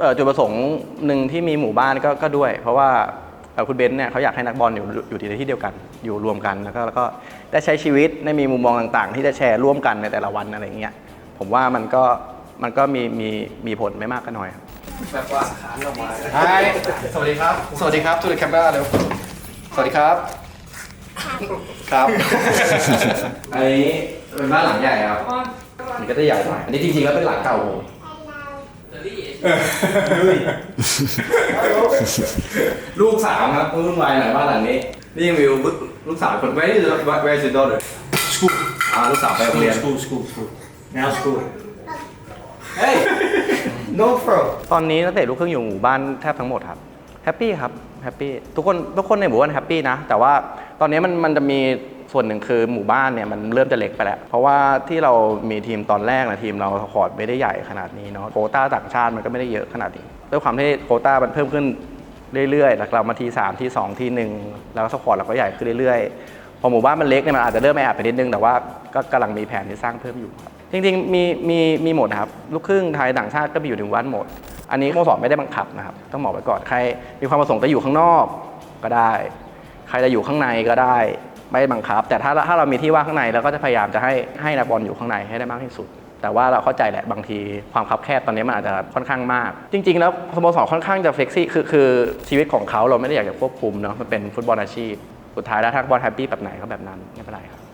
เอ่อจุดประสงค์หนึ่งที่มีหมู่บ้านก็ก็ด้วย เพราะว่าเอ่อคุณเบนซ์เนี่ยเขาอยากให้นักบอลอยู่อยู่ในที่เดียวกันอยู่รวมกันแล้วก็แล้วก็ได้ใช้ชีวิตได้มีมุมมองต่างๆ ที่จะแชร์ร่วมกันในแต่ละวันอะไรอย่างเงี้ยผมว่ามันก็มันก็มีมีมีผลไม่มากก็น้อยครับแบบว่าขานออกมาใช่สวัสดีครับ สวัสดีครับทูดแคมเปอร์เร็วสวัสดีครับ ครับอันนี้เป็นบ้านหลังใหญ่ครับมันก็จะใหญ่หน่อยอันนี้จริงๆแล้วเป็นหลังเก่าผม ลูกสามครับรุ่นวายหน่อยบ้านหลังนี้นี่ยังมีลูกสาวคนไว้ที่ where is your daughter School. อ่าลูกสาวไปโรงเรียน School, school, school. Now school. Hey no bro ตอนนี้นักเตะลูกครึ่งอยู่หมู่บ้านแทบทั้งหมดครับแฮปปี้ครับแฮปปี้ทุกคนทุกคนในหมู่บ้านแฮปปี้นะ แต่ว่าตอนนี้มันมันจะมี ส่วนหนึ่งคือหมู่บ้านเนี่ยมันเริ่มจะเล็กไปแล้ว เพราะว่าที่เรามีทีมตอนแรกนะทีมเราคอร์ดไม่ได้ใหญ่ขนาดนี้เนาะโคต้าต่างชาติมันก็ไม่ได้เยอะขนาดนี้ด้วยความที่โคต้ามันเพิ่มขึ้นเรื่อยๆแล้วเรามาทีสามทีสองทีหนึ่งแล้วสควอตเราก็ใหญ่ขึ้นเรื่อยๆ พอหมู่บ้านมันเล็กเนี่ยมันอาจจะเริ่มแออัดไปนิดนึงแต่ว่าก็กำลังมีแผนที่สร้างเพิ่มอยู่ครับจริงๆมีมีมีหมดนะครับลูกครึ่งไทยต่างชาติก็มีอยู่ในหมู่บ้านหมด อันนี้สโมสรไม่ได้บังคับนะครับต้องบอกไว้ก่อนใครมีความประสงค์จะอยู่ข้างนอกก็ได้ ใครจะอยู่ข้างในก็ได้ ไม่บังคับ แต่ถ้าถ้าเรามีที่ว่างข้างในเราก็จะพยายามจะให้ให้นักบอลอยู่ข้างในให้ได้มากที่สุด แต่ว่าเราเข้าใจแหละบางทีความคับแคบตอนนี้มันอาจจะค่อนข้างมาก จริง ๆ แล้วสโมสรค่อนข้างจะเฟล็กซี่คือคือชีวิตของเขาเราไม่ได้อยากจะควบคุมเนาะมันเป็นฟุตบอลอาชีพสุดท้ายแล้วถ้าบอลแฮปปี้แบบไหนก็แบบนั้นไม่เป็นไรครับ